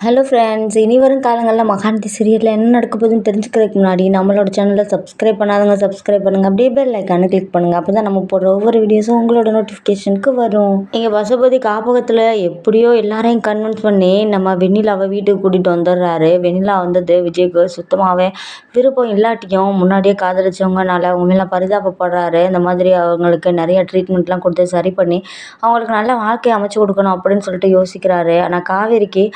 Hello friends இனி வரும் காலங்களில் மகாநதி சீரியலில் என்ன நடக்க போகுதுன்னு தெரிஞ்சுக்கிறதுக்கு முன்னாடி நம்மளோட சேனலை சப்ஸ்கிரைப் பண்ணாதவங்க சப்ஸ்கிரைப் பண்ணுங்கள் அப்படியே பெல் ஐக்கானு கிளிக் பண்ணுங்கள் அப்போ தான் நம்ம போடுற ஒவ்வொரு வீடியோஸும் உங்களோட நோட்டிஃபிகேஷனுக்கு வரும். இங்கே பசுபதி காப்பகத்தில் எப்படியோ எல்லாரையும் கன்வின்ஸ் பண்ணி நம்ம வெண்ணிலாவை வீட்டுக்கு கூட்டிகிட்டு வந்துடுறாரு. வெண்ணிலா வந்தது விஜய்க்கு சுத்தமாகவே விருப்பம் இல்லாட்டியும் முன்னாடியே காதலிச்சவங்கனால அவங்க மேலே பரிதாபப்படுறாரு. இந்த மாதிரி அவங்களுக்கு நிறைய ட்ரீட்மெண்ட்லாம் கொடுத்து சரி பண்ணி அவங்களுக்கு நல்ல வாழ்க்கையை அமைச்சு கொடுக்கணும் அப்படின்னு சொல்லிட்டு யோசிக்கிறாரு. ஆனால் காவேரிக்கு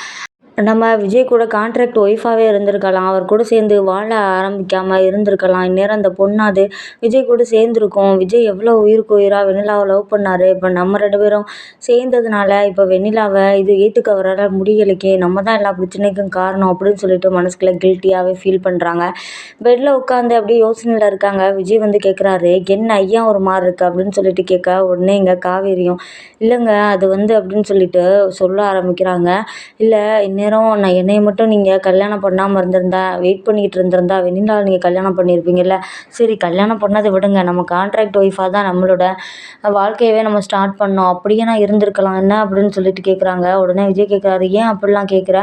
நம்ம விஜய் கூட கான்ட்ராக்ட் ஒய்ஃபாகவே இருந்திருக்கலாம். அவர் கூட சேர்ந்து வாழ ஆரம்பிக்காமல் இருந்திருக்கலாம். இந்நேரம் அந்த பொண்ணாது விஜய் கூட சேர்ந்துருக்கும். விஜய் எவ்வளோ உயிருக்கு உயிராக வெண்ணிலாவை லவ் பண்ணார். இப்போ நம்ம ரெண்டு பேரும் சேர்ந்ததுனால இப்போ வெண்ணிலாவை இது ஏற்றுக்க அவரால் முடியலைக்கே. நம்ம தான் எல்லா பிரச்சனைக்கும் காரணம் அப்படின்னு சொல்லிட்டு மனசுக்குள்ளே கில்ட்டியாகவே ஃபீல் பண்ணுறாங்க பெட்டில் உட்காந்து அப்படியே யோசனையில் இருக்காங்க. விஜய் வந்து கேட்குறாரு என்ன ஐயா ஒரு மாதிரி இருக்குது அப்படின்னு சொல்லிட்டு கேட்க உடனே இங்கே காவேரியும் இல்லைங்க அது வந்து அப்படின்னு சொல்லிட்டு சொல்ல ஆரம்பிக்கிறாங்க. இல்லை இந்நேரம் நான் என்னையை மட்டும் நீங்கள் கல்யாணம் பண்ணாமல் இருந்திருந்தா வெயிட் பண்ணிக்கிட்டு இருந்திருந்தா வெண்ணிலா நீங்கள் கல்யாணம் பண்ணியிருப்பீங்கல்ல சரி கல்யாணம் பண்ணதை விடுங்க. நம்ம கான்ட்ராக்ட் ஒய்ஃபாக தான் நம்மளோட வாழ்க்கையவே நம்ம ஸ்டார்ட் பண்ணோம். அப்படியே நான் இருந்திருக்கலாம். என்ன அப்படின்னு சொல்லிட்டு கேட்குறாங்க உடனே விஜய் கேட்குறாரு ஏன் அப்படிலாம் கேட்குற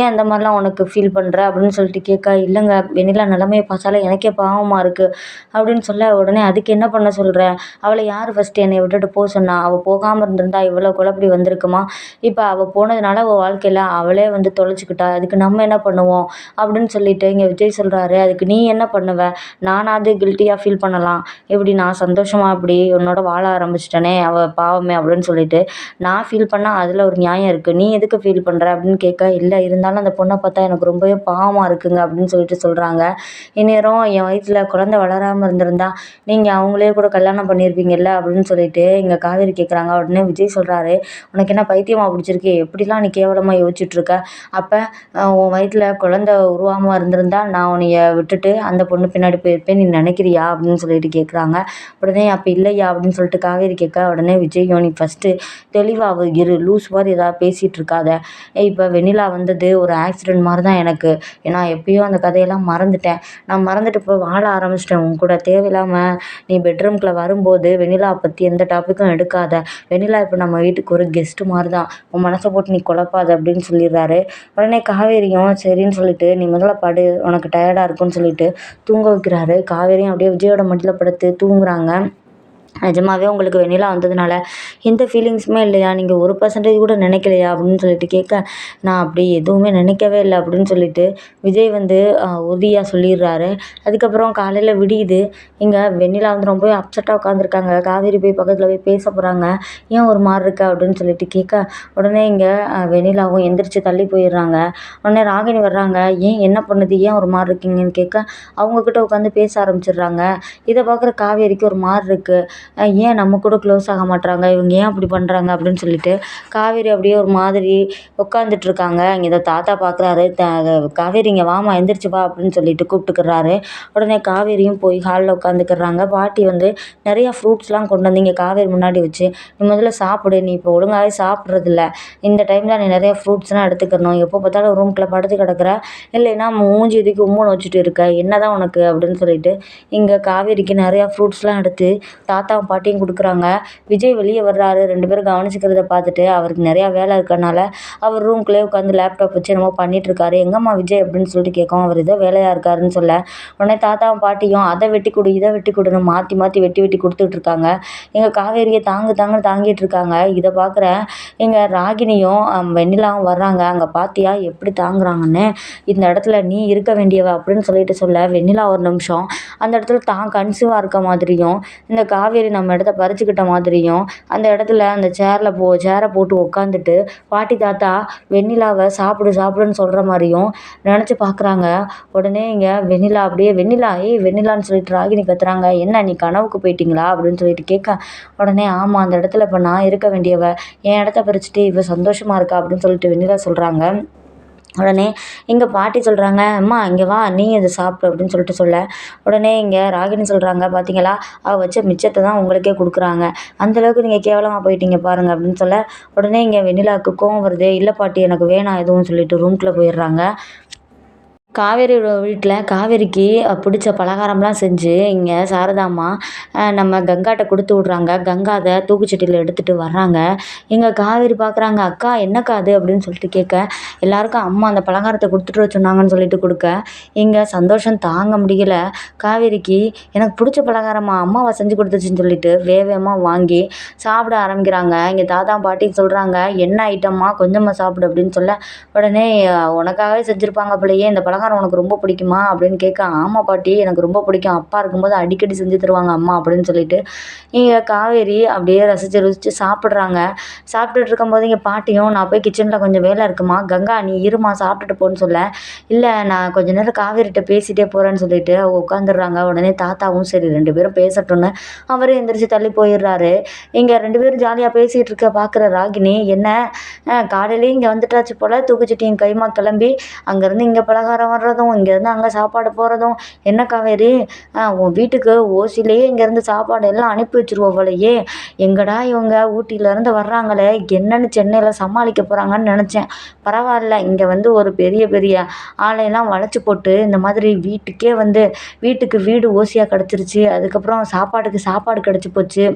ஏன் அந்த மாதிரிலாம் உனக்கு ஃபீல் பண்ணுற அப்படின்னு சொல்லிட்டு கேட்க இல்லைங்க வெண்ணிலா நிலமையை பார்த்தாலே எனக்கே பாவமாக இருக்குது அப்படின்னு சொல்ல உடனே அதுக்கு என்ன பண்ண சொல்கிற அவளை யார் ஃபஸ்ட்டு என்னை விட்டுட்டு போக சொன்னா? அவள் போகாமல் இருந்திருந்தா இவ்வளோ குழப்படி வந்திருக்குமா? இப்போ அவள் போனதுனால அவள் வாழ்க்கையில் அவளே வந்து வந்து தொலைச்சிக்கிட்டா அதுக்கு நம்ம என்ன பண்ணுவோம்? அப்படின்னு சொல்லிட்டு இங்கே விஜய் சொல்கிறாரு அதுக்கு நீ என்ன பண்ணுவ? நானாவது கில்ட்டியாக ஃபீல் பண்ணலாம். எப்படி நான் சந்தோஷமாக இப்படி உன்னோட வாழ ஆரம்பிச்சிட்டனே அவள் பாவமே அப்படின்னு சொல்லிட்டு நான் ஃபீல் பண்ணால் அதில் ஒரு நியாயம் இருக்குது நீ எதுக்கு ஃபீல் பண்ணுற அப்படின்னு கேட்க இல்லை இருந்தாலும் அந்த பொண்ணை பார்த்தா எனக்கு ரொம்பவே பாவமாக இருக்குங்க அப்படின்னு சொல்லிட்டு சொல்கிறாங்க இந்நேரம் என் வயிற்றில் குழந்த வளராமல் இருந்திருந்தா நீங்கள் அவங்களே கூட கல்யாணம் பண்ணியிருப்பீங்கல்ல அப்படின்னு சொல்லிட்டு இங்கே காவேரி கேட்குறாங்க உடனே விஜய் சொல்கிறாரு உனக்கு என்ன பைத்தியமாக பிடிச்சிருக்கு? எப்படிலாம் நீ கேவலமாக யோசிச்சுட்ருக்க அப்போ உன் வயிற்றில் குழந்த உருவாமல் இருந்திருந்தா நான் உன்னைய விட்டுட்டு அந்த பொண்ணு பின்னாடி போயிருப்பேன். நீ நினைக்கிறியா அப்படின்னு சொல்லிட்டு கேட்குறாங்க உடனே அப்போ இல்லையா அப்படின்னு சொல்லிட்டு காவேரி கேட்க உடனே விஜயும் நீ ஃபஸ்ட்டு தெளிவாக இரு. லூஸ் மாதிரி ஏதாவது பேசிகிட்டு இருக்காத. இப்போ வெண்ணிலா வந்தது ஒரு ஆக்சிடெண்ட் மாதிரி தான் எனக்கு. ஏன்னா எப்பயோ அந்த கதையெல்லாம் மறந்துட்டேன். நான் மறந்துட்டு இப்போ வாழ ஆரம்பிச்சிட்டேன். உன் கூட தேவையில்லாமல் நீ பெட்ரூம்குள்ளே வரும்போது வெண்ணிலா பற்றி எந்த டாப்பிக்கும் எடுக்காத. வெண்ணிலா இப்போ நம்ம வீட்டுக்கு ஒரு கெஸ்ட்டு மாதிரி தான் உன் மனசை போட்டு நீ குழப்பாத அப்படின்னு சொல்லிடுறாரு. உடனே காவேரியும் சரின்னு சொல்லிட்டு நீ முதல்ல படு உனக்கு டயர்டாக இருக்கும்னு சொல்லிட்டு தூங்க வைக்கிறாரு. காவேரியும் அப்படியே விஜயோட மடியில் படுத்து தூங்குறாங்க. நிஜமாவே உங்களுக்கு வெண்ணிலா வந்ததுனால எந்த ஃபீலிங்ஸுமே இல்லையா? நீங்கள் ஒரு பர்சன்டேஜ் கூட நினைக்கலையா? அப்படின்னு சொல்லிட்டு கேட்க நான் அப்படி எதுவுமே நினைக்கவே இல்லை அப்படின்னு சொல்லிட்டு விஜய் வந்து உறுதியாக சொல்லிடுறாரு. அதுக்கப்புறம் காலையில் விடியுது. இங்கே வெண்ணிலா வந்து ரொம்பவே அப்செட்டாக உட்காந்துருக்காங்க காவேரி போய் பக்கத்தில் போய் பேச போகிறாங்க ஏன் ஒரு மாதிரி இருக்கா? அப்படின்னு சொல்லிட்டு கேட்க உடனே இங்கே வெண்ணிலாவும் எந்திரிச்சு தள்ளி போயிடுறாங்க. உடனே ராகினி வர்றாங்க. ஏன் என்ன பண்ணுது? ஏன் ஒரு மாதிரி இருக்கீங்கன்னு கேட்க அவங்கக்கிட்ட உட்காந்து பேச ஆரம்பிச்சிடுறாங்க. இதை பார்க்குற காவேரிக்கு ஒரு மாதிரி இருக்குது ஏன் நம்ம கூட க்ளோஸ் ஆக மாட்டுறாங்க இவங்க ஏன் அப்படி பண்ணுறாங்க அப்படின்னு சொல்லிட்டு காவேரி அப்படியே ஒரு மாதிரி உட்காந்துட்ருக்காங்க இங்கே இதை தாத்தா பார்க்குறாரு த காவேரி இங்கே வாம்மா எந்திரிச்சு வா அப்படின்னு சொல்லிட்டு கூப்பிட்டுக்குறாரு. உடனே காவேரியும் போய் ஹாலில் உட்காந்துக்கிறாங்க பாட்டி வந்து நிறையா ஃப்ரூட்ஸ்லாம் கொண்டு வந்து இங்கே காவேரி முன்னாடி வச்சு நீ முதல்ல சாப்பிடு. நீ இப்போ ஒழுங்காகவே சாப்பிட்றதில்ல. இந்த டைமில் நீ நிறையா ஃப்ரூட்ஸ்லாம் எடுத்துக்கணும். எப்போ பார்த்தாலும் ரூம்குள்ளே படுத்து கிடக்குற. இல்லைன்னா மூஞ்சி இதுக்கு உம்முன்னு வச்சுட்டு இருக்க. என்ன தான் உனக்கு? அப்படின்னு சொல்லிட்டு இங்கே காவேரிக்கு நிறையா ஃப்ரூட்ஸ்லாம் எடுத்து தாத்தா தாத்தாவும் பாட்டியும் கொடுக்குறாங்க. விஜய் வெளியே வர்றாரு. ரெண்டு பேரும் கவனிச்சிக்கிறத பார்த்துட்டு அவருக்கு நிறையா வேலை இருக்கறனால அவர் ரூம்குள்ளேயே உட்காந்து லேப்டாப் வச்சு என்னமோ பண்ணிகிட்ருக்காரு எங்கம்மா விஜய்? அப்படின்னு சொல்லிட்டு கேட்கவும் அவர் ஏதோ வேலையாக இருக்காருன்னு சொல்ல. உடனே தாத்தாவும் பாட்டியும் அதை வெட்டி கொடு இதை வெட்டி கொடுன்னு மாற்றி மாற்றி வெட்டி வெட்டி கொடுத்துட்ருக்காங்க. எங்கள் காவேரியை தாங்கு தாங்குன்னு தாங்கிட்டு இருக்காங்க இதை பார்க்குற எங்கள் ராகினியும் வெண்ணிலாவும் வர்றாங்க. அங்கே பார்த்தியா எப்படி தாங்குறாங்கன்னு. இந்த இடத்துல நீ இருக்க வேண்டியவ அப்படின்னு சொல்லிட்டு சொல்ல. வெண்ணிலா ஒரு நிமிஷம் அந்த இடத்துல தான் கன்சீவாக இருக்க மாதிரியும் இந்த காவேரி காவேரி நம்ம இடத்த பறிச்சுக்கிட்ட மாதிரியும் அந்த இடத்துல அந்த சேரில் போ சேரை போட்டு உட்காந்துட்டு பாட்டி தாத்தா வெண்ணிலாவை சாப்பிடு சாப்பிடுன்னு சொல்கிற மாதிரியும் நினச்சி பார்க்குறாங்க உடனே இங்கே வெண்ணிலா அப்படியே வெண்ணிலா ஏய் வெண்ணிலான்னு சொல்லிட்டு ராகினி கத்துறாங்க. என்ன நீ கனவுக்கு போயிட்டீங்களா? அப்படின்னு சொல்லிட்டு கேட்க உடனே ஆமாம் அந்த இடத்துல இப்போ நான் இருக்க வேண்டியவ என் இடத்த பறிச்சுட்டு இவ சந்தோஷமாக இருக்கா? அப்படின்னு சொல்லிட்டு வெண்ணிலா சொல்கிறாங்க உடனே எங்கள் பாட்டி சொல்கிறாங்க அம்மா இங்கே வா நீ இதை சாப்பிடு அப்படின்னு சொல்லிட்டு சொல்ல. உடனே இங்கே ராகினி சொல்கிறாங்க பார்த்தீங்களா அவள் வச்ச மிச்சத்தை தான் உங்களுக்கே கொடுக்குறாங்க. அந்தளவுக்கு நீங்கள் கேவலமாக போயிட்டீங்க பாருங்கள் அப்படின்னு சொல்ல. உடனே இங்கே வெண்ணிலாவுக்கு கோவம் வருது. இல்லை பாட்டி எனக்கு வேணாம் எதுவும் சொல்லிட்டு ரூம்குள்ளே போயிடுறாங்க. காவேரி வீட்டில் காவேரிக்கு பிடிச்ச பலகாரம்லாம் செஞ்சு இங்கே சாரதாம்மா நம்ம கங்காட்ட கொடுத்து விட்றாங்க. கங்கா அதை தூக்குச்சட்டியில் எடுத்துகிட்டு வர்றாங்க. இங்கே காவேரி பார்க்குறாங்க அக்கா என்னக்கா அது? அப்படின்னு சொல்லிட்டு கேட்க எல்லாருக்கும் அம்மா அந்த பலகாரத்தை கொடுத்துட்டு வர சொன்னாங்கன்னு சொல்லிட்டு கொடுக்க. இங்கே சந்தோஷம் தாங்க முடியல. காவேரிக்கு எனக்கு பிடிச்ச பலகாரமா அம்மாவை செஞ்சு கொடுத்துச்சுன்னு சொல்லிட்டு வேகமாக வாங்கி சாப்பிட ஆரம்பிக்கிறாங்க. இங்கே தாத்தா பாட்டி சொல்கிறாங்க என்ன ஐட்டம்மா கொஞ்சமாக சாப்பிடு அப்படின்னு சொல்ல உடனே உனக்காகவே செஞ்சுருப்பாங்க பிள்ளையே இந்த பலகாரம் பலகாரம் உனக்கு ரொம்ப பிடிக்குமா அப்படின்னு கேட்க ஆமாம் பாட்டி எனக்கு ரொம்ப பிடிக்கும். அப்பா இருக்கும்போது அடிக்கடி செஞ்சு தருவாங்க அம்மா அப்படின்னு சொல்லிட்டு இங்கே காவேரி அப்படியே ரசித்து ருசித்து சாப்பிட்றாங்க. சாப்பிட்டுட்டு இருக்கும்போது இங்கே பாட்டியும் நான் போய் கிச்சனில் கொஞ்சம் வேலை இருக்குமா? கங்கா நீ இருமா சாப்பிட்டுட்டு போன்னு சொல்ல. இல்லை நான் கொஞ்ச நேரம் காவேரிட்ட பேசிகிட்டே போகிறேன்னு சொல்லிட்டு அவங்க உட்காந்துடுறாங்க உடனே தாத்தாவும் சரி ரெண்டு பேரும் பேசட்டும்னு அவரும் எந்திரிச்சு தள்ளி போயிடுறாரு. இங்கே ரெண்டு பேரும் ஜாலியாக பேசிகிட்டு இருக்க பார்க்குற ராகினி என்ன? காலையிலேயே இங்கே வந்துட்டாச்சு போல் தூக்குச்சட்டியும் கைமா கிளம்பி அங்கேருந்து இங்கே பலகாரம் வர்றதும் இங்கேருந்து அங்கே சாப்பாடு போகிறதும் என்ன காவேரி? உன் வீட்டுக்கு ஓசிலேயே இங்கேருந்து சாப்பாடு எல்லாம் அனுப்பி வச்சுருவோம் போலயே. எங்கடா இவங்க ஊட்டியிலேருந்து வர்றாங்களே? என்னென்னு சென்னையில் சமாளிக்க போகிறாங்கன்னு நினச்சேன். பரவாயில்ல இங்கே வந்து ஒரு பெரிய பெரிய ஆலையெல்லாம் வளைச்சி போட்டு இந்த மாதிரி வீட்டுக்கே வந்து வீட்டுக்கு வீடு ஓசியாக கிடச்சிருச்சு. அதுக்கப்புறம் சாப்பாட்டுக்கு சாப்பாடு கிடச்சி போச்சு.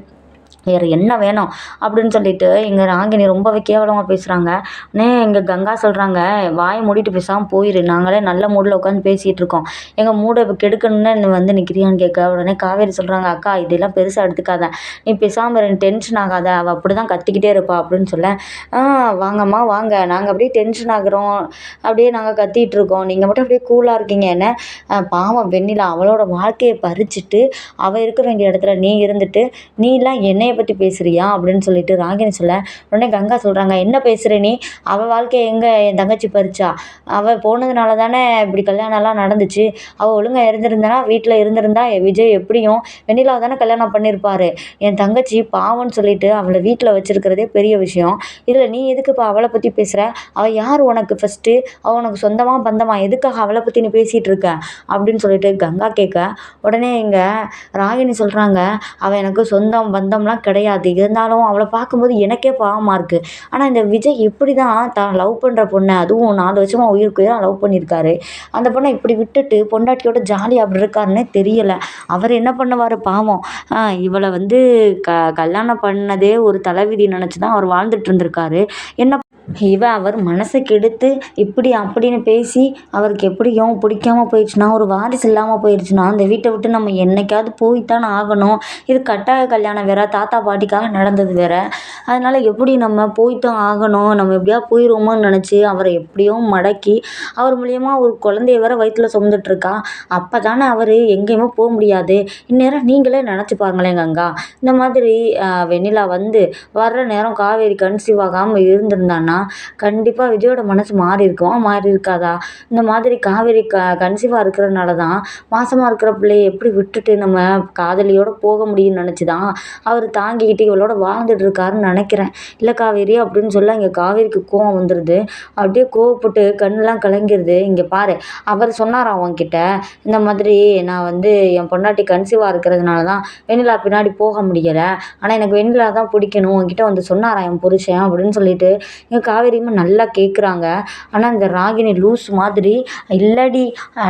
வேறு என்ன வேணும்? அப்படின்னு சொல்லிட்டு இங்கே ராங்கினி ரொம்பவே கேவலமாக பேசுகிறாங்க அண்ணே இங்கே கங்கா சொல்கிறாங்க வாயை மூடிட்டு பேசாமல் போயிரு. நாங்களே நல்ல மூடில் உட்காந்து பேசிகிட்டு இருக்கோம். எங்கள் மூடை இப்போ கெடுக்கணும்னு வந்து நிற்கிறியான்னு கேட்க உடனே காவேரி சொல்கிறாங்க அக்கா இதெல்லாம் பெருசாக எடுத்துக்காத. நீ பேசாமல் ரெண்டு டென்ஷன் ஆகாத. அவள் அப்படி தான் கத்திக்கிட்டே இருப்பா. அப்படின்னு சொல்ல ஆ வாங்கம்மா வாங்க. நாங்கள் அப்படியே டென்ஷன் ஆகிறோம். அப்படியே நாங்கள் கத்திகிட்டு இருக்கோம். நீங்கள் மட்டும் அப்படியே கூலாக இருக்கீங்க என்ன? பாவம் வெண்ணிலா அவளோட வாழ்க்கையை பறிச்சுட்டு அவள் இருக்க வேண்டிய இடத்துல நீ இருந்துட்டு நீலாம் என்னைய பற்றி பேசுகிறியா அப்படின்னு சொல்லிட்டு ராகினி சொல்ல உடனே கங்கா சொல்கிறாங்க என்ன பேசுகிற நீ? அவள் வாழ்க்கையை எங்கே என் தங்கச்சி பறிச்சா? அவள் போனதுனால தானே இப்படி கல்யாணம்லாம் நடந்துச்சு? அவள் ஒழுங்காக இருந்திருந்தானா? வீட்டில் இருந்திருந்தா? விஜய் எப்படியும் வெண்ணிலாவை தானே கல்யாணம் பண்ணியிருப்பாரு என் தங்கச்சி பாவம்னு சொல்லிட்டு அவளை வீட்டில் வச்சுருக்கிறதே பெரிய விஷயம். இதில் நீ எதுக்கு இப்போ அவளை பற்றி பேசுகிற அவள் யார் உனக்கு ஃபஸ்ட்டு அவள் உனக்கு சொந்தமாக பந்தமாக எதுக்காக அவளை பற்றி நீ பேசிகிட்டு இருக்க? அப்படின்னு சொல்லிட்டு கங்கா கேட்க உடனே இங்கே ராகினி சொல்கிறாங்க அவள் எனக்கு சொந்தம் பந்தம்லாம் கிடையாது. இருந்தாலும் அவளை பார்க்கும்போது எனக்கே பாவமாக இருக்குது ஆனால் இந்த விஜய் இப்படி தான் தான் லவ் பண்ணுற பொண்ணை அதுவும் நாலு வருஷமாக உயிருக்கு உயிராக லவ் பண்ணியிருக்காரு. அந்த பொண்ணை இப்படி விட்டுட்டு பொண்டாட்டியோட ஜாலியாக அப்படி இருக்காருன்னே தெரியலை. அவர் என்ன பண்ணுவார் பாவம். இவளை வந்து க கல்யாணம் பண்ணதே ஒரு தலைவிதி நினச்சி தான் அவர் வாழ்ந்துட்டு இருந்திருக்காரு. என்ன இவள் அவர் மனசை கெடுத்து இப்படி அப்படின்னு பேசி அவருக்கு எப்படியும் பிடிக்காம போயிடுச்சுன்னா ஒரு வாரிசு இல்லாமல் போயிடுச்சுன்னா அந்த வீட்டை விட்டு நம்ம என்னைக்காவது போய்த்தானே ஆகணும். இது கட்டாய கல்யாணம் வேற தாத்தா பாட்டிக்காக நடந்தது வேற. அதனால் எப்படி நம்ம போய்த்தான் ஆகணும்? நம்ம எப்படியா போயிடுவோமோன்னு நினச்சி அவரை எப்படியும் மடக்கி அவர் மூலியமா ஒரு குழந்தைய வேற வயிற்றுல சுமந்துட்டுருக்கா அப்போ தானே அவர் எங்கேயுமே போக முடியாது. இந்நேரம் நீங்களே நினச்சி பாருங்களேன் கங்கா. இந்த மாதிரி வெண்ணிலா வந்து வர்ற நேரம் காவேரி கன்சீவ் ஆகாமல் இருந்திருந்தான்னா கண்டிப்பாக விஜயோட மனசு மாறி இருக்கும். மாறி இருக்காதா? இந்த மாதிரி காவேரி க கன்சீவாக இருக்கிறனால தான் மாசமாக இருக்கிற பிள்ளைய எப்படி விட்டுட்டு நம்ம காதலியோட போக முடியும்னு நினச்சி தான் அவர் தாங்கிக்கிட்டு இவளோட வாழ்ந்துட்டு இருக்காருன்னு நினைக்கிறேன். இல்லை காவேரி அப்படின்னு சொல்ல இங்கே காவேரிக்கு கோவம் வந்துடுது அப்படியே கோவப்பட்டு கண்ணெலாம் கலங்கிடுது இங்கே பாரு அவர் சொன்னார் அவன்கிட்ட இந்த மாதிரி நான் வந்து என் பொண்டாட்டி கன்சீவாக இருக்கிறதுனால தான் வெண்ணிலா பின்னாடி போக முடியலை. ஆனால் எனக்கு வெண்ணிலா தான் பிடிக்கணும். உன்கிட்ட வந்து சொன்னாரா என் புருஷன் அப்படின்னு சொல்லிட்டு இங்கே காவேரியும் நல்லா கேட்குறாங்க ஆனால் இந்த ராகினி லூஸ் மாதிரி இல்லடி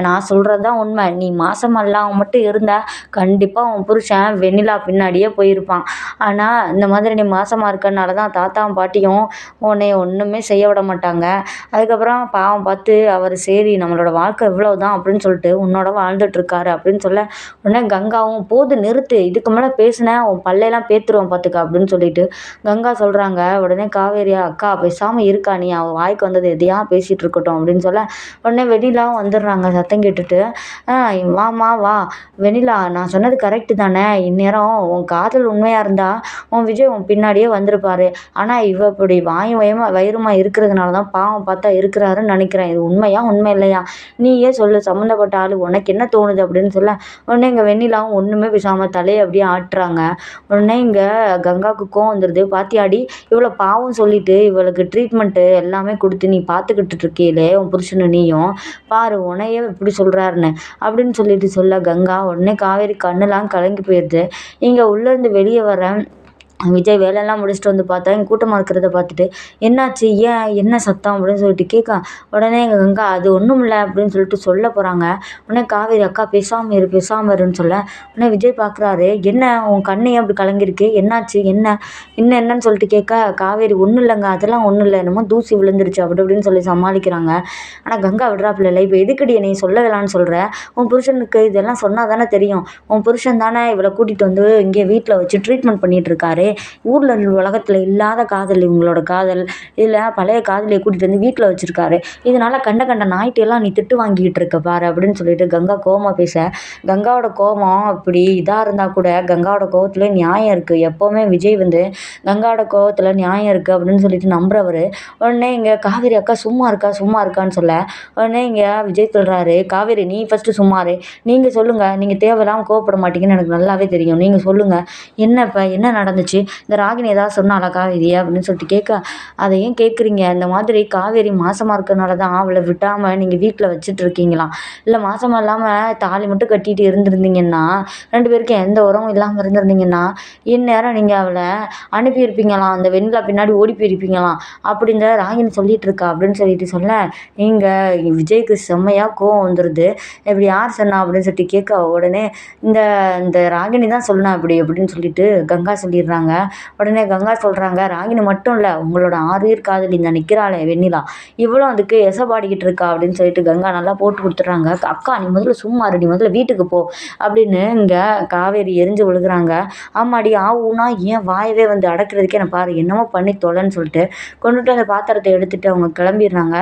நான் சொல்கிறது தான் உண்மை. நீ மாதம் மட்டும் இருந்தால் கண்டிப்பாக உன் புருஷன் வெண்ணிலா பின்னாடியே போயிருப்பான். ஆனால் இந்த மாதிரி நீ மாசமாக இருக்கனால தான் தாத்தாவும் பாட்டியும் உன்னை ஒன்றுமே செய்ய விட மாட்டாங்க. அதுக்கப்புறம் பாவம் பார்த்து அவர் சரி நம்மளோட வாழ்க்கை இவ்வளோ தான் அப்படின்னு சொல்லிட்டு உன்னோட வாழ்ந்துட்டுருக்காரு அப்படின்னு சொல்ல உடனே கங்காவும் போது நிறுத்து. இதுக்கு மேலே பேசினேன் உன் பல்லையெல்லாம் பேத்துருவோம் பார்த்துக்க அப்படின்னு சொல்லிட்டு கங்கா சொல்கிறாங்க உடனே காவேரியா அக்கா பைசா பேசாமல் இருக்கா நீ? அவள் வாய்க்கு வந்தது எதையா பேசிகிட்டு இருக்கட்டும் அப்படின்னு சொல்ல உடனே வெண்ணிலாவும் வந்துடுறாங்க சத்தம் கேட்டுட்டு. வாமா வா வெண்ணிலா நான் சொன்னது கரெக்டு தானே? இந்நேரம் உன் காதல் உண்மையாக இருந்தால் உன் விஜய் உன் பின்னாடியே வந்திருப்பாரு. ஆனால் இவ இப்படி வாய் வயமாக வயிறுமா இருக்கிறதுனால தான் பாவம் பார்த்தா இருக்கிறாருன்னு நினைக்கிறேன். இது உண்மையா உண்மை இல்லையா? நீயே சொல்லு சம்மந்தப்பட்ட ஆள் உனக்கு என்ன தோணுது அப்படின்னு சொல்ல உடனே இங்கே வெண்ணிலாவும் ஒன்றுமே பேசாமல் தலையை அப்படியே ஆட்டுறாங்க. உடனே இங்கே கங்காவுக்கு கோவம் வந்துடுது பாத்தியாடி இவ்வளோ பாவம் சொல்லிட்டு இவளுக்கு ட்ரீட்மெண்ட்டு எல்லாமே கொடுத்து நீ பார்த்துக்கிட்டு இருக்கையிலே உன் புருஷனை நீயும் பாரு உன்னையே இப்படி சொல்கிறாருன்னு அப்படின்னு சொல்லிட்டு சொல்ல கங்கா உடனே காவேரி கண்ணெல்லாம் கலங்கி போயிடுது இங்கே உள்ளேருந்து வெளியே வர விஜய் வேலையெல்லாம் முடிச்சுட்டு வந்து பார்த்தா இங்கே கூட்டமாக இருக்கிறத பார்த்துட்டு என்னாச்சு? ஏன்? என்ன சத்தம்? அப்படின்னு சொல்லிட்டு கேட்க உடனே எங்கள் கங்கா அது ஒன்றும் இல்லை அப்படின்னு சொல்லிட்டு சொல்ல போகிறாங்க உடனே காவேரி அக்கா பேசாமல் இரு பேசாமல் இருன்னு சொல்ல. உடனே விஜய் பார்க்குறாரு என்ன? உன் கண்ணு ஏன் அப்படி கலங்கிருக்கு என்னாச்சு? என்ன? இன்னும் என்னன்னு சொல்லிட்டு கேட்க காவேரி ஒன்றும் இல்லைங்க. அதெல்லாம் ஒன்றும் இல்லை. என்னமோ தூசி விழுந்துருச்சு. அப்படி இப்படின்னு சொல்லி சமாளிக்கிறாங்க. ஆனால் கங்கா விடுறாப்புல இல்லை. இப்போ எதுக்கடி நீ சொல்ல வேணான்னு சொல்கிற உன் புருஷனுக்கு இதெல்லாம் சொன்னால் தானே தெரியும். உன் புருஷன் தானே இவளை கூட்டிகிட்டு வந்து இங்கே வீட்டில் வச்சு ட்ரீட்மெண்ட் பண்ணிகிட்டு இருக்காரு. ஊரில் உலகத்தில் இல்லாத காதல் இவங்களோட காதல் இதில் பழைய காதலியை கூட்டிகிட்டு வந்து வீட்டில் வச்சுருக்காரு. இதனால் கண்ட கண்ட நாய்ட்டெல்லாம் நீ திட்டு வாங்கிக்கிட்டு இருக்க பாரு அப்படின்னு சொல்லிட்டு கங்கா கோவமாக பேச கங்காவோட கோபம் அப்படி இதாக இருந்தால் கூட கங்காவோட கோவத்தில் நியாயம் இருக்குது எப்போவுமே விஜய் வந்து கங்காவோட கோவத்தில் நியாயம் இருக்குது அப்படின்னு சொல்லிட்டு நம்புறவர். உடனே இங்கே காவேரி அக்கா சும்மா இருக்கா சும்மா இருக்கான்னு சொல்ல உடனே இங்கே விஜய் சொல்கிறாரு காவேரி நீ ஃபஸ்ட்டு சும்மாரு நீங்கள் சொல்லுங்கள் நீங்கள் தேவையில்லாமல் கோவப்பட மாட்டீங்கன்னு எனக்கு நல்லாவே தெரியும். நீங்கள் சொல்லுங்கள் என்ன இப்போ என்ன நடந்துச்சு? இந்த ராகினி ஏதாவது சொன்னாலா காவேரி அப்படின்னு சொல்லிட்டு கேட்க அதை ஏன் கேட்குறீங்க இந்த மாதிரி காவேரி மாசமாக இருக்கிறனால தான் அவளை விட்டாமல் நீங்கள் வீட்டில் வச்சுட்டு இருக்கீங்களாம் இல்லை மாசமாக இல்லாமல் தாலி மட்டும் கட்டிட்டு இருந்திருந்தீங்கன்னா ரெண்டு பேருக்கும் எந்த உறவும் இல்லாமல் இருந்திருந்தீங்கன்னா இந்நேரம் நீங்கள் அவளை அனுப்பியிருப்பீங்களாம் அந்த வெண்ணிலா பின்னாடி ஓடி போயிருப்பீங்களாம் அப்படின்ற ராகினி சொல்லிட்டு இருக்கா அப்படின்னு சொல்லிட்டு சொல்ல நீங்கள் விஜய்க்கு செம்மையாக கோவம் வந்துடுது இப்படி யார் சொன்னா? அப்படின்னு சொல்லிட்டு கேட்க உடனே இந்த இந்த ராகினி தான் சொன்னா அப்படி அப்படின்னு சொல்லிட்டு கங்கா சொல்லிடுறாங்க. உடனே கங்கா சொல்கிறாங்க ராகினி மட்டும் இல்லை உங்களோட ஆறுயிர் காதலி இந்த நிற்கிறாளே வெண்ணிலா. இவ்வளோ அதுக்கு எசப்பாடிக்கிட்டு இருக்கா? அப்படின்னு சொல்லிட்டு கங்கா நல்லா போட்டு கொடுத்துட்றாங்க. அக்கா நீ முதல்ல சும்மா நீ முதல்ல வீட்டுக்கு போ. அப்படின்னு இங்கே காவேரி எரிஞ்சு விழுகுறாங்க. ஆமாடி ஆவுனா ஏன் வாயவே வந்து அடக்கிறதுக்கே நான் பாரு என்னமோ பண்ணி தொலைன்னு சொல்லிட்டு கொண்டுட்டு அந்த பாத்திரத்தை எடுத்துகிட்டு அவங்க கிளம்பிடுறாங்க.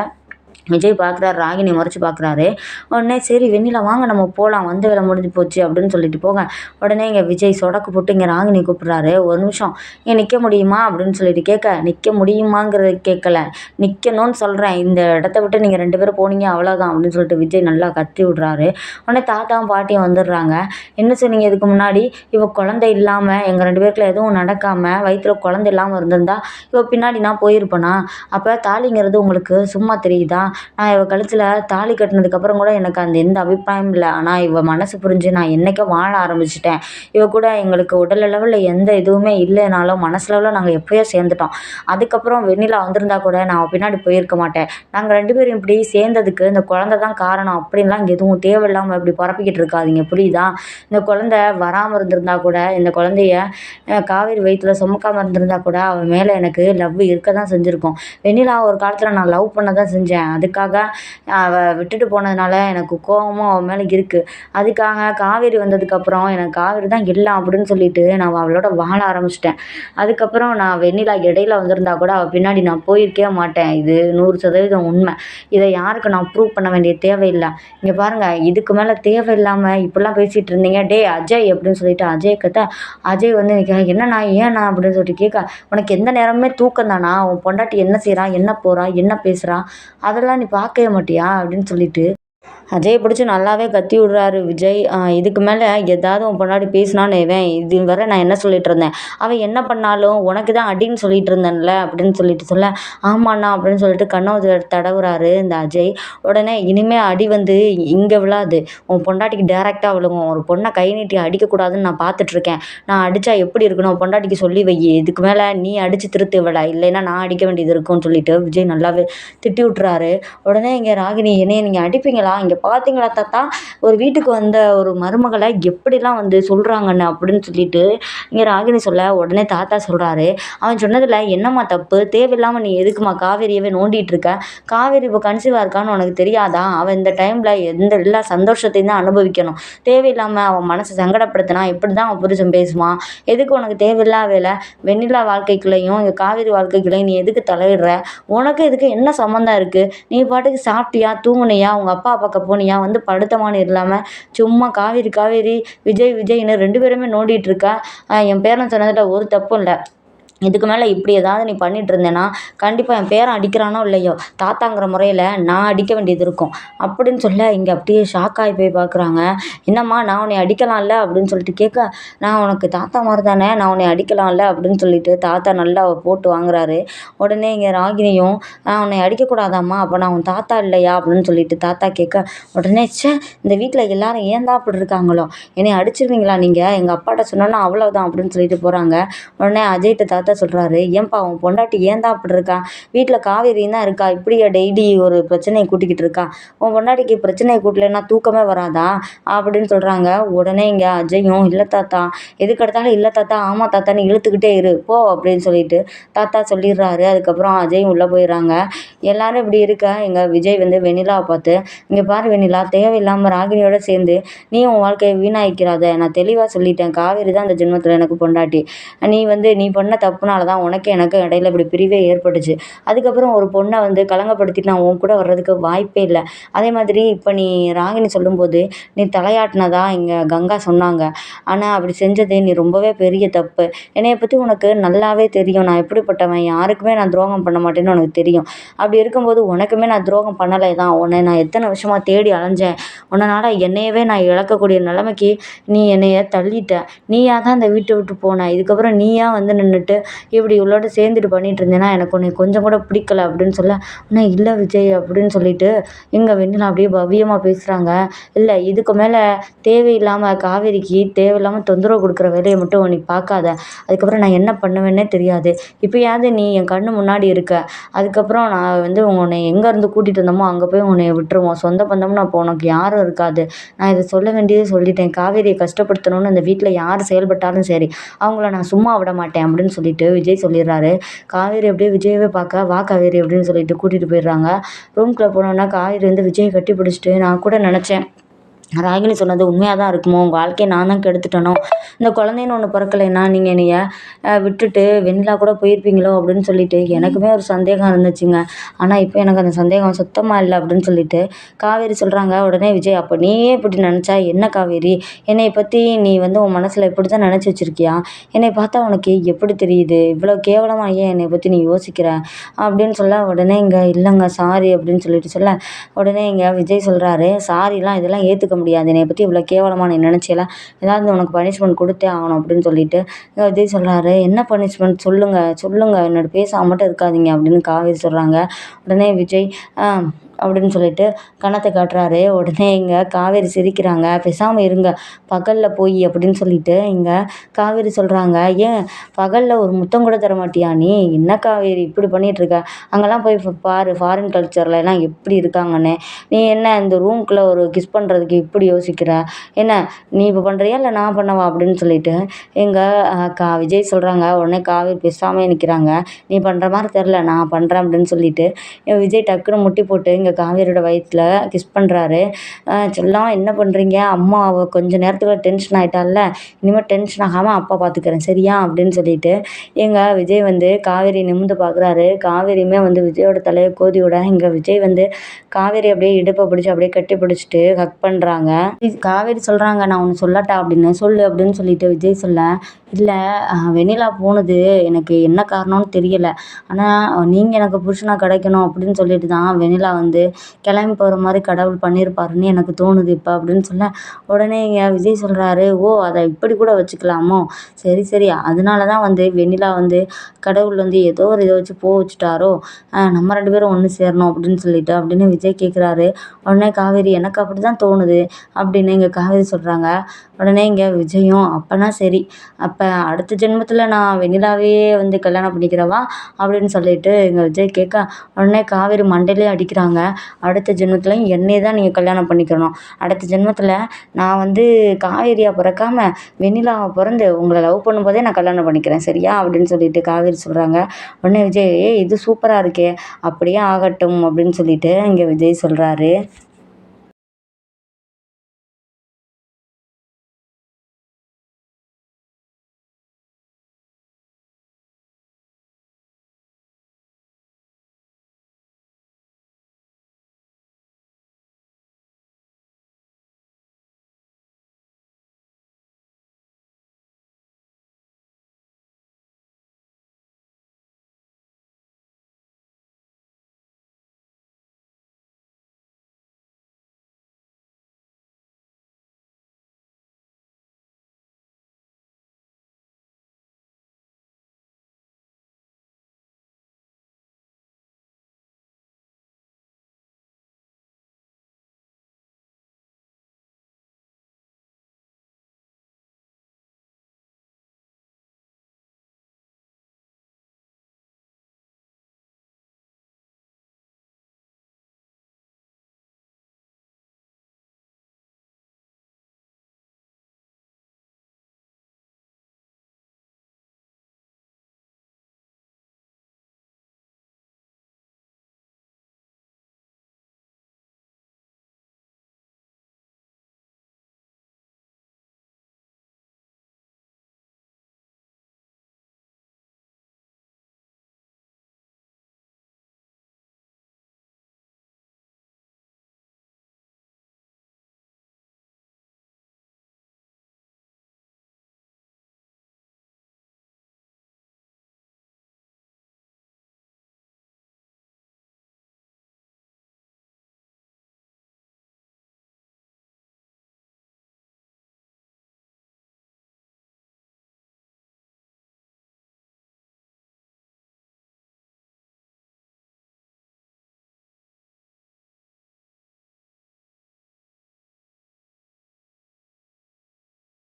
விஜய் பார்க்குறாரு ராகினி முறைச்சி பார்க்குறாரு உடனே சரி வெண்ணிலா வாங்க நம்ம போகலாம் வந்த வேலை முடிஞ்சு போச்சு அப்படின்னு சொல்லிட்டு போங்க. உடனே இங்கே விஜய் சொடக்கு போட்டு இங்கே ராகினி கூப்பிட்றாரு. ஒரு நிமிஷம் இங்கே நிற்க முடியுமா அப்படின்னு சொல்லிட்டு கேட்க நிற்க முடியுமாங்கிறது கேட்கல. நிற்கணும்னு சொல்கிறேன் இந்த இடத்த விட்டு நீங்கள் ரெண்டு பேரும் போனீங்க அவ்வளோதான் அப்படின்னு சொல்லிட்டு விஜய் நல்லா கத்தி விட்றாரு. உடனே தாத்தாவும் பாட்டியும் வந்துடுறாங்க. என்ன சொன்னீங்க இதுக்கு முன்னாடி? இவள் குழந்தை இல்லாமல் எங்கள் ரெண்டு பேருக்குள்ள எதுவும் நடக்காமல் வயிற்றுல குழந்தை இல்லாமல் இருந்திருந்தா இவள் பின்னாடி நான் போயிருப்பேனா? அப்போ தாலிங்கிறது உங்களுக்கு சும்மா தெரியுதா? நான் இவள் கழுத்தில் தாலி கட்டினதுக்கப்புறம் கூட எனக்கு அந்த எந்த அபிப்பிராயமும் இல்லை. ஆனால் இவள் மனசு புரிஞ்சு நான் என்றைக்கோ வாழ ஆரம்பிச்சிட்டேன். இவள் கூட எங்களுக்கு உடல் அளவில் எந்த இதுவுமே இல்லைனாலும் மனசளவில் நாங்கள் எப்போயோ சேர்ந்துட்டோம். அதுக்கப்புறம் வெண்ணிலா வந்திருந்தா கூட நான் பின்னாடி போயிருக்க மாட்டேன். நாங்கள் ரெண்டு பேரும் இப்படி சேர்ந்ததுக்கு இந்த குழந்தை தான் காரணம் அப்படின்லாம் இங்கே எதுவும் தேவையில்லாமல் இப்படி பரப்பிக்கிட்டு இருக்காதீங்க புரியுதா? இந்த குழந்தை வராமல் இருந்திருந்தா கூட இந்த குழந்தைய காவேரி வயிற்றில் சுமக்காமல் இருந்திருந்தா கூட அவன் மேலே எனக்கு லவ் இருக்க தான் செஞ்சுருக்கும். வெண்ணிலா ஒரு காலத்தில் நான் லவ் பண்ண தான் செஞ்சேன் அதுக்காக அவள் விட்டுட்டு போனதுனால எனக்கு கோவமும் அவள் மேலே இருக்குது அதுக்காக காவேரி வந்ததுக்கப்புறம் எனக்கு காவேரி தான் எல்லாம் அப்படின்னு சொல்லிட்டு நான் அவளோட வாழ ஆரம்பிச்சிட்டேன். அதுக்கப்புறம் நான் வெண்ணிலா இடையில வந்திருந்தா கூட அவள் பின்னாடி நான் போயிருக்கவே மாட்டேன். இது நூறு சதவீதம் உண்மை. இதை யாருக்கு நான் ப்ரூவ் பண்ண வேண்டிய தேவையில்லை. இங்கே பாருங்கள் இதுக்கு மேலே தேவையில்லாமல் இப்படிலாம் பேசிகிட்டு இருந்தீங்க. டே அஜய் அப்படின்னு சொல்லிட்டு அஜய் கத்த அஜய் வந்து என்னண்ணா ஏண்ணா? அப்படின்னு சொல்லிட்டு கேட்க உனக்கு எந்த நேரமுமே தூக்கம் தானா உன் பொண்டாட்டி என்ன செய்கிறா என்ன போகிறா என்ன பேசுகிறா அதெல்லாம் நீ பார்க்கவே மாட்டியா? அப்படின்னு சொல்லிட்டு அஜயை பிடிச்சி நல்லாவே கத்தி விடுறாரு விஜய். இதுக்கு மேலே ஏதாவது உன் பொண்டாட்டி பேசினான்னு இவன். இது வரை நான் என்ன சொல்லிட்டு இருந்தேன்? அவன் என்ன பண்ணாலும் உனக்கு தான் அடின்னு சொல்லிட்டு இருந்தேன்ல அப்படின்னு சொல்லிட்டு சொல்ல ஆமாண்ணா அப்படின்னு சொல்லிட்டு கண்ணை தடவுறாரு இந்த அஜய். உடனே இனிமே அடி வந்து இங்கே விழாது. உன் பொண்டாட்டிக்கு டேரெக்டாக விழுங்கும் ஒரு பொண்ணை கை நீட்டி அடிக்கக்கூடாதுன்னு நான் பார்த்துட்ருக்கேன் நான் அடித்தா எப்படி இருக்கணும்? உன் பொண்டாட்டிக்கு சொல்லி வை. இதுக்கு மேலே நீ அடித்து திருத்து விடா இல்லைன்னா நான் அடிக்க வேண்டியது இருக்கும்னு சொல்லிட்டு விஜய் நல்லாவே திட்டி விட்டுறாரு. உடனே இங்கே ராகினி என்னைய நீங்கள் அடிப்பீங்களா? இங்கே பார்த்தீங்களா தாத்தா? ஒரு வீட்டுக்கு வந்த ஒரு மருமகளை எப்படிலாம் வந்து சொல்கிறாங்கன்னு அப்படின்னு சொல்லிட்டு இங்கே ராகினி சொல்ல உடனே தாத்தா சொல்கிறாரு அவன் சொன்னதில் என்னம்மா தப்பு? தேவையில்லாமல் நீ எதுக்குமா காவேரியவே நோண்டிகிட்டு இருக்க காவேரி இப்போ கன்சீவாக இருக்கான்னு உனக்கு தெரியாதா? அவன் இந்த டைமில் எந்த எல்லா சந்தோஷத்தையும் தான் அனுபவிக்கணும். தேவையில்லாமல் அவன் மனசை சங்கடப்படுத்தினா இப்படி தான் அவன் புருஷன் பேசுவான்? எதுக்கு உனக்கு தேவையில்லா வேலை? வெண்ணிலா வாழ்க்கைக்குள்ளேயும் இங்கே காவேரி வாழ்க்கைக்குள்ளேயும் நீ எதுக்கு தலையிடுற? உனக்கு இதுக்கு என்ன சம்மந்தம் இருக்குது நீ பாட்டுக்கு சாப்பிட்டியா? தூங்குனியா? உங்கள் அப்பா பக்கம் போனியா வந்து படுத்தமான்னு இல்லாமல் சும்மா காவேரி காவேரி விஜய் விஜய்னு ரெண்டு பேருமே நோண்டிகிட்டு இருக்கா? என் பேரன் சொன்னதில் ஒரு தப்பும் இல்லை. இதுக்கு மேலே இப்படி ஏதாவது நீ பண்ணிட்டு இருந்தேன்னா கண்டிப்பாக என் பேரன் அடிக்கிறானோ இல்லையோ தாத்தாங்கிற முறையில் நான் அடிக்க வேண்டியது இருக்கும். அப்படின்னு சொல்ல இங்கே அப்படியே ஷாக் ஆகி போய் பார்க்குறாங்க என்னம்மா நான் உன்னை அடிக்கலாம்ல? அப்படின்னு சொல்லிட்டு கேட்க நான் உனக்கு தாத்தா மாதிரி தானே நான் உன்னை அடிக்கலாம்ல? அப்படின்னு சொல்லிட்டு தாத்தா நல்லா போட்டு வாங்குறாரு. உடனே இங்கே ராகினியும் நான் உன்னை அடிக்கக்கூடாதாம்மா? அப்போ நான் உன் தாத்தா இல்லையா? அப்படின்னு சொல்லிட்டு தாத்தா கேட்க உடனே ச்சே இந்த வீட்டில் எல்லாரும் ஏன் தான் அப்படி இருக்காங்களோ? என்னை அடிச்சிருவீங்களா நீங்கள் எங்கள் அப்பாட்ட சொன்னோன்னா அவ்வளோதான் அப்படின்னு சொல்லிட்டு போகிறாங்க உடனே அஜய்கிட்ட தாத்தா சொல்கிறாரு ஏன்பா உன் பொண்டாட்டி ஏன் தான் அப்படி இருக்கா? வீட்டில் காவேரி தான் இருக்கா? இப்படியா டெய்லி ஒரு பிரச்சனையை கூட்டிக்கிட்டு இருக்கா? உன் பொண்டாட்டிக்கு பிரச்சனையை கூட்டலைன்னா தூக்கமே வராதா? அப்படின்னு சொல்கிறாங்க உடனே இங்கே அஜயும் இல்லை தாத்தா எதுக்கு எடுத்தாலும் இல்லை தாத்தா ஆமாம் தாத்தான்னு இழுத்துக்கிட்டே இரு போ அப்படின்னு சொல்லிட்டு தாத்தா சொல்லிடுறாரு. அதுக்கப்புறம் அஜயும் உள்ளே போயிடுறாங்க. எல்லாரும் இப்படி இருக்க எங்கள் விஜய் வந்து வெண்ணிலாவை பார்த்து இங்கே பாரு வெண்ணிலா தேவையில்லாமல் ராகினியோட சேர்ந்து நீ உன் வாழ்க்கையை வீணாக்கிக்கிறாத நான் தெளிவாக சொல்லிட்டேன் காவேரி தான் அந்த ஜென்மத்தில் எனக்கு பொண்டாட்டி. நீ வந்து நீ பண்ண தப்புனால தான் உனக்கு எனக்கு இடையில இப்படி பிரிவே ஏற்பட்டுச்சு. அதுக்கப்புறம் ஒரு பொண்ணை வந்து கலங்கப்படுத்திட்டு நான் உன் கூட வர்றதுக்கு வாய்ப்பே இல்லை. அதே மாதிரி இப்போ நீ ராகினி சொல்லும்போது நீ தலையாட்டினதா? இங்கே கங்கா சொன்னாங்க. ஆனால் அப்படி செஞ்சது நீ ரொம்பவே பெரிய தப்பு. என்னைய பற்றி உனக்கு நல்லாவே தெரியும். நான் எப்படிப்பட்டவன்? யாருக்குமே நான் துரோகம் பண்ண மாட்டேன்னு உனக்கு தெரியும். அப்படி இருக்கும்போது உனக்குமே நான் துரோகம் பண்ணலை. தான் உன்னை நான் எத்தனை வருஷமாக தேடி அலைஞ்சேன். உன்னனால் என்னையவே நான் இழக்கக்கூடிய நிலைமைக்கு நீ என்னைய தள்ளிட்ட. நீயா தான் இந்த வீட்டை விட்டு போன. இதுக்கப்புறம் நீயா வந்து நின்றுட்டு இப்படி இவளோட சேர்ந்துட்டு பண்ணிட்டு இருந்தேன்னா எனக்கு உன்னை கொஞ்சம் கூட பிடிக்கல அப்படின்னு சொல்ல அண்ணா இல்லை விஜய் அப்படின்னு சொல்லிட்டு எங்கள் வெண்ணிலா அப்படியே பவ்யமாக பேசுகிறாங்க இல்லை இதுக்கு மேலே தேவையில்லாமல் காவேரிக்கு தேவையில்லாமல் தொந்தரவு கொடுக்குற வேலையை மட்டும் நீ பார்க்காத. அதுக்கப்புறம் நான் என்ன பண்ணுவேன்னே தெரியாது. இப்போயாவது நீ என் கண்ணு முன்னாடி இருக்க. அதுக்கப்புறம் நான் வந்து உன்னை எங்கேருந்து கூட்டிகிட்டு வந்தோமோ அங்கே போய் உன்னை விட்டுருவோம். சொந்த பந்தம்னு அப்போ உனக்கு யாரும் இருக்காது. நான் இதை சொல்ல வேண்டியது சொல்லிட்டேன். காவேரியை கஷ்டப்படுத்தணும்னு அந்த வீட்டில் யார் செயல்பட்டாலும் சரி அவங்கள நான் சும்மா விட மாட்டேன் அப்படின்னு சொல்லிட்டு விஜய் சொல்லிடுறாரு. காவேரி அப்படியே விஜயவே பார்க்க வா காவேரி அப்படின்னு சொல்லிட்டு கூட்டிகிட்டு போயிடுறாங்க. ரூம்குள்ளே போனோன்னா காவேரி வந்து விஜயை கட்டி பிடிச்சிட்டு நான் கூட நினச்சேன். ராகினி சொன்னது உண்மையாக தான் இருக்குமோ? உங்கள் வாழ்க்கையை நான் தான் கெடுத்துட்டேனோ? இந்த குழந்தைன்னு ஒன்று பிறக்கலைன்னா நீங்கள் என்னைய விட்டுட்டு வெண்ணிலா கூட போயிருப்பீங்களோ அப்படின்னு சொல்லிட்டு எனக்குமே ஒரு சந்தேகம் இருந்துச்சுங்க. ஆனால் இப்போ எனக்கு அந்த சந்தேகம் சுத்தமாக இல்லை அப்படின்னு சொல்லிட்டு காவேரி சொல்கிறாங்க உடனே விஜய் அப்போ நீயே இப்படி நினச்சா என்ன காவேரி? என்னை பற்றி நீ வந்து உன் மனசில் இப்படி தான் நினச்சி வச்சுருக்கியா? என்னை பார்த்தா உனக்கு எப்படி தெரியுது? இவ்வளோ கேவலமாக ஏன் என்னை பற்றி நீ யோசிக்கிற? அப்படின்னு சொல்ல உடனே இங்கே இல்லைங்க சாரி அப்படின்னு சொல்லிட்டு சொல்ல உடனே இங்கே விஜய் சொல்கிறாரு சாரிலாம் இதெல்லாம் ஏற்றுக்க முடியாது. என்னை பற்றி இவ்வளோ கேவலமாக நீ நினச்சியெல்லாம் ஏதாவது உனக்கு பனிஷ்மெண்ட் கொடுத்தே ஆகணும் அப்படின்னு சொல்லிட்டு விஜய் சொல்கிறாரு என்ன பனிஷ்மெண்ட் சொல்லுங்கள் சொல்லுங்கள் என்னோட பேசாமல் மட்டும் இருக்காதீங்க அப்படின்னு காவேரி சொல்கிறாங்க உடனே விஜய் அப்படின்னு சொல்லிட்டு கன்னத்தை காட்டுறாரு. உடனே இங்கே காவேரி சிரிக்கிறாங்க. பேசாமல் இருங்க. பகலில் போய் அப்படின்னு சொல்லிட்டு இங்கே காவேரி சொல்கிறாங்க ஏன்? பகலில் ஒரு முத்தம் கூட தர மாட்டியா நீ? என்ன காவேரி இப்படி பண்ணிகிட்ருக்க அங்கெல்லாம் போய் பாரு. ஃபாரின் கல்ச்சரில் எல்லாம் எப்படி இருக்காங்கன்னு. நீ என்ன இந்த ரூம்குள்ளே ஒரு கிஸ் பண்ணுறதுக்கு இப்படி யோசிக்கிற? என்ன நீ இப்போ பண்ணுறியா இல்லை நான் பண்ணவா? அப்படின்னு சொல்லிட்டு எங்கள் கா விஜய் சொல்கிறாங்க உடனே காவேரி பேசாமல் நிற்கிறாங்க நீ பண்ணுற மாதிரி தெரில நான் பண்ணுறேன் அப்படின்னு சொல்லிட்டு விஜய் டக்குன்னு முட்டி போட்டு இங்கே காவேரியோட வயிற்றுல கிஸ் பண்ணுறாரு செல்லம் என்ன பண்ணுறீங்க அம்மா அவள் கொஞ்ச நேரத்தில் டென்ஷன் ஆகிட்டால இனிமேல் டென்ஷன் ஆகாமல் அப்பா பார்த்துக்கிறேன் சரியா? அப்படின்னு சொல்லிட்டு எங்கள் விஜய் வந்து காவேரி நிமிந்து பார்க்குறாரு காவேரியுமே வந்து விஜயோட தலையை கோதி விட இங்கே விஜய் வந்து காவேரி அப்படியே இடுப்பை பிடிச்சி அப்படியே கட்டி பிடிச்சிட்டு ஹக் பண்ணுறாங்க காவேரி சொல்கிறாங்க நான் ஒன்று சொல்லட்டா அப்படின்னு. சொல்லு அப்படின்னு சொல்லிட்டு விஜய் சொல்ல இல்லை வெண்ணிலா போனது. எனக்கு என்ன காரணம்னு தெரியலை. ஆனால் நீங்கள் எனக்கு புருஷனாக கிடைக்கணும் அப்படின்னு சொல்லிட்டு தான் வெண்ணிலா வந்து வந்து கிளம்பி போகிற மாதிரி கடவுள் பண்ணியிருப்பாருன்னு எனக்கு தோணுது இப்போ அப்படின்னு சொல்ல உடனே இங்கே விஜய் சொல்கிறாரு ஓ அதை இப்படி கூட வச்சுக்கலாமோ? சரி சரி. அதனால தான் வந்து வெண்ணிலா வந்து கடவுள் வந்து ஏதோ ஒரு இதை வச்சு போக வச்சுட்டாரோ நம்ம ரெண்டு பேரும் ஒன்று சேரணும் அப்படின்னு சொல்லிட்டு அப்படின்னு விஜய் கேட்குறாரு உடனே காவேரி எனக்கு அப்படி தான் தோணுது அப்படின்னு இங்கே காவேரி சொல்கிறாங்க உடனே இங்கே விஜயும் அப்போனா சரி. அப்போ அடுத்த ஜென்மத்தில் நான் வெண்ணிலாவையே வந்து கல்யாணம் பண்ணிக்கிறவா? அப்படின்னு சொல்லிட்டு எங்கள் விஜய் கேட்க உடனே காவேரி மண்டையிலே அடிக்கிறாங்க. அடுத்த ஜென்மத்தில் என்னை தான் நீங்கள் கல்யாணம் பண்ணிக்கணும். அடுத்த ஜென்மத்தில் நான் வந்து காவேரியாக பிறக்காம வெண்ணிலாவை பிறந்து உங்களை லவ் பண்ணும்போதே நான் கல்யாணம் பண்ணிக்கிறேன். சரியா? அப்படின்னு சொல்லிட்டு காவேரி சொல்கிறாங்க உடனே விஜய் இது சூப்பராக இருக்கே. அப்படியே ஆகட்டும். அப்படின்னு சொல்லிட்டு இங்கே விஜய் சொல்கிறாரு